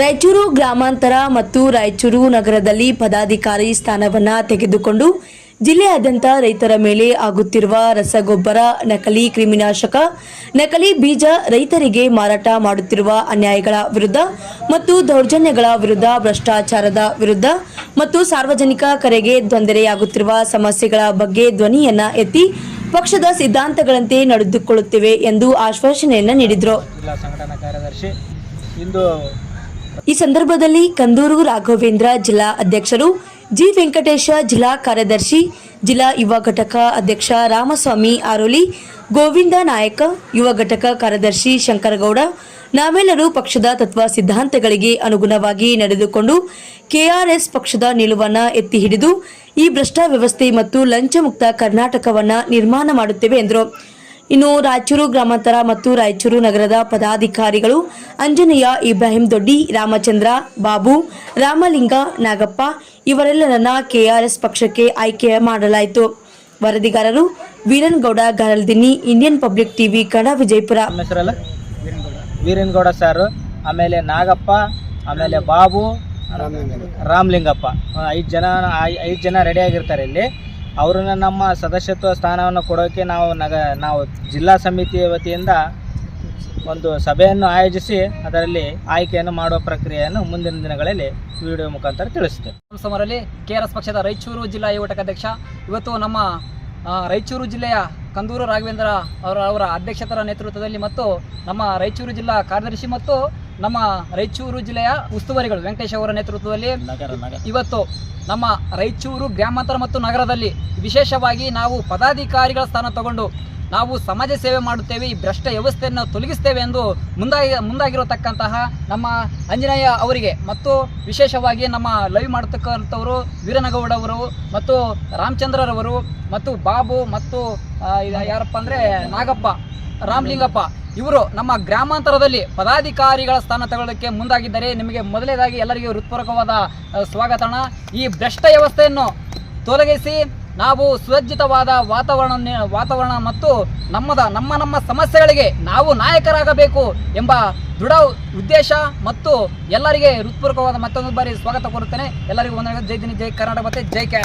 ರಾಯಚೂರು ಗ್ರಾಮಾಂತರ ಮತ್ತು ರಾಯಚೂರು ನಗರದಲ್ಲಿ ಪದಾಧಿಕಾರಿ ಸ್ಥಾನವನ್ನ ತೆಗೆದುಕೊಂಡು ಜಿಲ್ಲೆಯಾದ್ಯಂತ ರೈತರ ಮೇಲೆ ಆಗುತ್ತಿರುವ ರಸಗೊಬ್ಬರ, ನಕಲಿ ಕ್ರಿಮಿನಾಶಕ, ನಕಲಿ ಬೀಜ ರೈತರಿಗೆ ಮಾರಾಟ ಮಾಡುತ್ತಿರುವ ಅನ್ಯಾಯಗಳ ವಿರುದ್ಧ ಮತ್ತು ದೌರ್ಜನ್ಯಗಳ ವಿರುದ್ಧ ಭ್ರಷ್ಟಾಚಾರದ ವಿರುದ್ಧ ಮತ್ತು ಸಾರ್ವಜನಿಕ ಕರೆಗೆ ತೊಂದರೆಯಾಗುತ್ತಿರುವ ಸಮಸ್ಯೆಗಳ ಬಗ್ಗೆ ಧ್ವನಿಯನ್ನ ಎತ್ತಿ ಪಕ್ಷದ ಸಿದ್ಧಾಂತಗಳಂತೆ ನಡೆದುಕೊಳ್ಳುತ್ತಿವೆ ಎಂದು ಆಶ್ವಾಸನೆಯನ್ನ ನೀಡಿದರು. ಈ ಸಂದರ್ಭದಲ್ಲಿ ಕಂದೂರು ರಾಘವೇಂದ್ರ ಜಿಲ್ಲಾ ಅಧ್ಯಕ್ಷರು ಜಿ ವೆಂಕಟೇಶ ಜಿಲ್ಲಾ ಕಾರ್ಯದರ್ಶಿ, ಜಿಲ್ಲಾ ಯುವ ಘಟಕ ಅಧ್ಯಕ್ಷ ರಾಮಸ್ವಾಮಿ ಆರೋಲಿ, ಗೋವಿಂದ ನಾಯಕ, ಯುವ ಘಟಕ ಕಾರ್ಯದರ್ಶಿ ಶಂಕರಗೌಡ, ನಾವೆಲ್ಲರೂ ಪಕ್ಷದ ತತ್ವ ಸಿದ್ಧಾಂತಗಳಿಗೆ ಅನುಗುಣವಾಗಿ ನಡೆದುಕೊಂಡು ಕೆಆರ್ಎಸ್ ಪಕ್ಷದ ನಿಲುವನ್ನು ಎತ್ತಿ ಹಿಡಿದು ಈ ಭ್ರಷ್ಟ ವ್ಯವಸ್ಥೆ ಮತ್ತು ಲಂಚಮುಕ್ತ ಕರ್ನಾಟಕವನ್ನ ನಿರ್ಮಾಣ ಮಾಡುತ್ತೇವೆ ಎಂದರು. ಇನ್ನು ರಾಯಚೂರು ಗ್ರಾಮಾಂತರ ಮತ್ತು ರಾಯಚೂರು ನಗರದ ಪದಾಧಿಕಾರಿಗಳು ಅಂಜನೇಯ ಇಬ್ರಾಹಿಂ ದೊಡ್ಡಿ ರಾಮಚಂದ್ರ ಬಾಬು ರಾಮಲಿಂಗ ನಾಗಪ್ಪ ಇವರೆಲ್ಲರನ್ನ ಕೆಆರ್ಎಸ್ ಪಕ್ಷಕ್ಕೆ ಆಯ್ಕೆ ಮಾಡಲಾಯಿತು. ವರದಿಗಾರರು Veerangouda ಗಾರಲ್ದಿನಿ Indian public TV Kannada Vijayapura. Veerengowda sir ಆಮೇಲೆ ನಾಗಪ್ಪ ಆಮೇಲೆ ಬಾಬು ರಾಮಲಿಂಗಪ್ಪ. ಐದು ಜನ ಐದು ಜನ ರೆಡಿ ಆಗಿರ್ತಾರೆ ಇಲ್ಲಿ. ಅವ್ರನ್ನ ನಮ್ಮ ಸದಸ್ಯತ್ವ ಸ್ಥಾನವನ್ನು ಕೊಡೋಕ್ಕೆ ನಾವು ನಗ, ನಾವು ಜಿಲ್ಲಾ ಸಮಿತಿಯ ವತಿಯಿಂದ ಒಂದು ಸಭೆಯನ್ನು ಆಯೋಜಿಸಿ ಅದರಲ್ಲಿ ಆಯ್ಕೆಯನ್ನು ಮಾಡುವ ಪ್ರಕ್ರಿಯೆಯನ್ನು ಮುಂದಿನ ದಿನಗಳಲ್ಲಿ ವಿಡಿಯೋ ಮುಖಾಂತರ ತಿಳಿಸ್ತೇವೆ ಸಮರಲ್ಲಿ ಕೆ ಆರ್ ಎಸ್ ಪಕ್ಷದ ರಾಯಚೂರು ಜಿಲ್ಲಾ ಯುವಟಕ ಅಧ್ಯಕ್ಷ, ಇವತ್ತು ನಮ್ಮ ರಾಯಚೂರು ಜಿಲ್ಲೆಯ ಕಂದೂರು ರಾಘವೇಂದ್ರ ಅವರ ಅವರ ಅಧ್ಯಕ್ಷತರ ನೇತೃತ್ವದಲ್ಲಿ ಮತ್ತು ನಮ್ಮ ರಾಯಚೂರು ಜಿಲ್ಲಾ ಕಾರ್ಯದರ್ಶಿ ಮತ್ತು ನಮ್ಮ ರಾಯಚೂರು ಜಿಲ್ಲೆಯ ಉಸ್ತುವಾರಿಗಳು ವೆಂಕಟೇಶ್ ಅವರ ನೇತೃತ್ವದಲ್ಲಿ ಇವತ್ತು ನಮ್ಮ ರಾಯಚೂರು ಗ್ರಾಮಾಂತರ ಮತ್ತು ನಗರದಲ್ಲಿ ವಿಶೇಷವಾಗಿ ನಾವು ಪದಾಧಿಕಾರಿಗಳ ಸ್ಥಾನ ತಗೊಂಡು ನಾವು ಸಮಾಜ ಸೇವೆ ಮಾಡುತ್ತೇವೆ ಈ ಭ್ರಷ್ಟ ವ್ಯವಸ್ಥೆಯನ್ನು ತೊಲಗಿಸ್ತೇವೆ ಎಂದು ಮುಂದಾಗಿ ಮುಂದಾಗಿರತಕ್ಕಂತಹ ನಮ್ಮ ಆಂಜನೇಯ ಅವರಿಗೆ ಮತ್ತು ವಿಶೇಷವಾಗಿ ನಮ್ಮ ಲೈವ್ ಮಾಡತಕ್ಕಂಥವರು ವೀರನಗೌಡವರು ಮತ್ತು ರಾಮಚಂದ್ರರವರು ಮತ್ತು ಬಾಬು ಮತ್ತು ಯಾರಪ್ಪ ಅಂದರೆ ನಾಗಪ್ಪ ರಾಮಲಿಂಗಪ್ಪ ಇವರು ನಮ್ಮ ಗ್ರಾಮಾಂತರದಲ್ಲಿ ಪದಾಧಿಕಾರಿಗಳ ಸ್ಥಾನ ತಗೊಳ್ಳೋಕ್ಕೆ ಮುಂದಾಗಿದ್ದಾರೆ. ನಿಮಗೆ ಮೊದಲನೇದಾಗಿ ಎಲ್ಲರಿಗೂ ಹೃತ್ಪೂರ್ವಕವಾದ ಸ್ವಾಗತಣ. ಈ ಭ್ರಷ್ಟ ವ್ಯವಸ್ಥೆಯನ್ನು ತೊಲಗಿಸಿ ನಾವು ಸುಸಜ್ಜಿತವಾದ ವಾತಾವರಣ ವಾತಾವರಣ ಮತ್ತು ನಮ್ಮದ, ನಮ್ಮ ನಮ್ಮ ಸಮಸ್ಯೆಗಳಿಗೆ ನಾವು ನಾಯಕರಾಗಬೇಕು ಎಂಬ ದೃಢ ಉದ್ದೇಶ ಮತ್ತು ಎಲ್ಲರಿಗೆ ಹೃತ್ಪೂರ್ವಕವಾದ ಮತ್ತೊಂದು ಬಾರಿ ಸ್ವಾಗತ ಕೋರುತ್ತೇನೆ. ಎಲ್ಲರಿಗೂ ಒಂದೇ ಜೈ ದಿನ ಜೈ ಕರ್ನಾಟಕ ಮತ್ತು ಜೈ ಕೆ